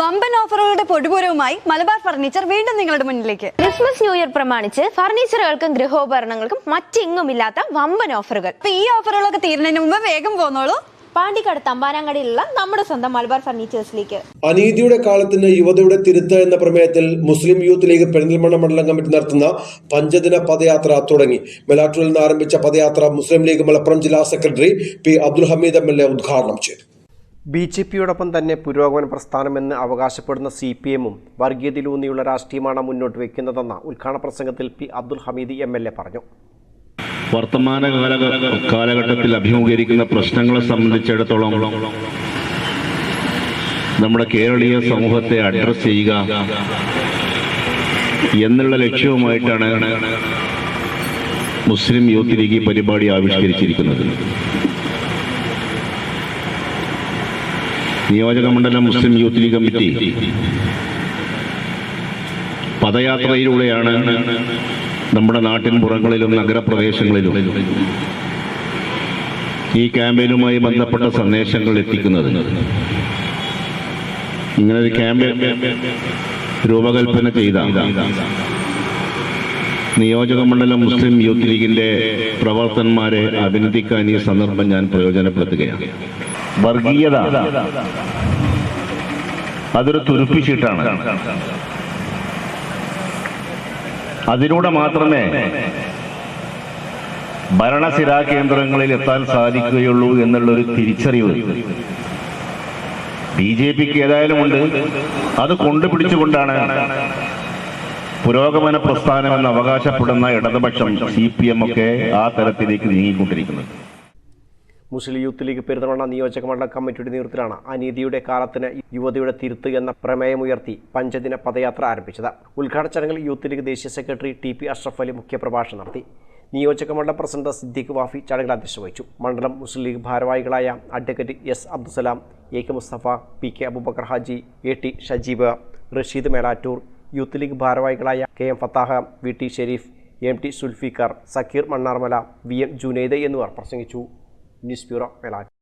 വമ്പൻ ഓഫറുകളുടെ പൊടിപൂരവുമായി മലബാർ ഫർണിച്ചർ വീണ്ടും നിങ്ങളുടെ മുന്നിലേക്ക്. ക്രിസ്മസ് ന്യൂ ഇയർ പ്രമാണിച്ച് ഫർണിച്ചറുകൾക്കും ഗൃഹോപകരണങ്ങൾക്കും മറ്റെങ്ങുമില്ലാത്ത വമ്പൻ ഓഫറുകൾ. അപ്പൊ ഈ ഓഫറുകളൊക്കെ തീരുന്നതിന് മുമ്പ് വേഗം പോന്നോളൂ. പാണ്ടിക്കാട് തമ്പാനാങ്കടിയിലുള്ള നമ്മുടെ സ്വന്തം മലബാർ ഫർണിച്ചേഴ്സിലേക്ക്. അനീതിയുടെ കാലത്തിന് യുവതയുടെ തിരുത്ത് എന്ന പ്രമേയത്തിൽ മുസ്ലിം യൂത്ത് ലീഗ് പെരിന്തൽമണ്ണ മണ്ഡലം കമ്മിറ്റി നടത്തുന്ന പഞ്ചദിന പദയാത്ര തുടങ്ങി. മെലാറ്റൂരിൽ നിന്ന് ആരംഭിച്ച പദയാത്ര മുസ്ലിം ലീഗ് മലപ്പുറം ജില്ലാ secretary P Abdul Hameed M L A ഉദ്ഘാടനം ചെയ്തു. ബി ജെ പിയോടൊപ്പം തന്നെ പുരോഗമന പ്രസ്ഥാനമെന്ന് അവകാശപ്പെടുന്ന സി പി എമ്മും വർഗീയതയിലൂന്നിയുള്ള രാഷ്ട്രീയമാണ് മുന്നോട്ട് വയ്ക്കുന്നതെന്ന ഉദ്ഘാടന പ്രസംഗത്തിൽ P Abdul Hameed M L A പറഞ്ഞു. വർത്തമാന കാല കാലഘട്ടത്തിൽ അഭിമുഖീകരിക്കുന്ന പ്രശ്നങ്ങളെ സംബന്ധിച്ചിടത്തോളം നമ്മുടെ കേരളീയ സമൂഹത്തെ അഡ്രസ് ചെയ്യുക എന്നുള്ള ലക്ഷ്യവുമായിട്ടാണ് മുസ്ലിം യൂത്ത് ലീഗ് പരിപാടി ആവിഷ്കരിച്ചിരിക്കുന്നത്. നിയോജക മണ്ഡലം മുസ്ലിം യൂത്ത് ലീഗ് കമ്മിറ്റി പദയാത്രയിലൂടെയാണ് നമ്മുടെ നാട്ടിൻ പുറങ്ങളിലും നഗരപ്രദേശങ്ങളിലും ഈ ക്യാമ്പയിനുമായി ബന്ധപ്പെട്ട സന്ദേശങ്ങൾ എത്തിക്കുന്നത്. ഇങ്ങനൊരു ക്യാമ്പയിൻ രൂപകൽപ്പന ചെയ്ത നിയോജക മണ്ഡലം മുസ്ലിം യൂത്ത് ലീഗിന്റെ പ്രവർത്തകന്മാരെ അഭിനന്ദിക്കാൻ ഈ സന്ദർഭം ഞാൻ പ്രയോജനപ്പെടുത്തുകയാണ്. വർഗീയത. അതൊരു തുരുപ്പിച്ചിട്ടാണ്. അതിലൂടെ മാത്രമേ ഭരണസിരാ കേന്ദ്രങ്ങളിൽ എത്താൻ സാധിക്കുകയുള്ളൂ എന്നുള്ളൊരു തിരിച്ചറിവ് ബി ജെ പിക്ക് ഏതായാലും ഉണ്ട്. അത് കൊണ്ടുപിടിച്ചുകൊണ്ടാണ് പുരോഗമന പ്രസ്ഥാനമെന്ന് അവകാശപ്പെടുന്ന ഇടതുപക്ഷം സി പി എം ഒക്കെ ആ തരത്തിലേക്ക് നീങ്ങിക്കൊണ്ടിരിക്കുന്നത്. മുസ്ലിം യൂത്ത് ലീഗ് പെരുന്തമണ്ണ നിയോജക മണ്ഡലം കമ്മിറ്റിയുടെ നേതൃത്വത്തിലാണ് അനീതിയുടെ കാലത്തിന് യുവതിയുടെ തിരുത്ത് എന്ന പ്രമേയമുയർത്തി പഞ്ചദിന പദയാത്ര ആരംഭിച്ചത്. ഉദ്ഘാടന ചടങ്ങിൽ യൂത്ത് ലീഗ് ദേശീയ secretary T P Ashraf Ali മുഖ്യപ്രഭാഷണം നടത്തി. നിയോജക മണ്ഡലം പ്രസിഡന്റ് സിദ്ദീഖ് വാഫി ചടങ്ങിൽ അധ്യക്ഷത വഹിച്ചു മണ്ഡലം മുസ്ലിം ലീഗ് ഭാരവാഹികളായ advocate S Abdussalam A K Mustafa P K Aboobacker Haji A T Shajeeb Rasheed Melattur Youth League ഭാരവാഹികളായ K M Fathah V T Shareef M T Sulfikar Sakkeer Mannarmala V M Junaid എന്നിവർ പ്രസംഗിച്ചു. نسبي رفع العدد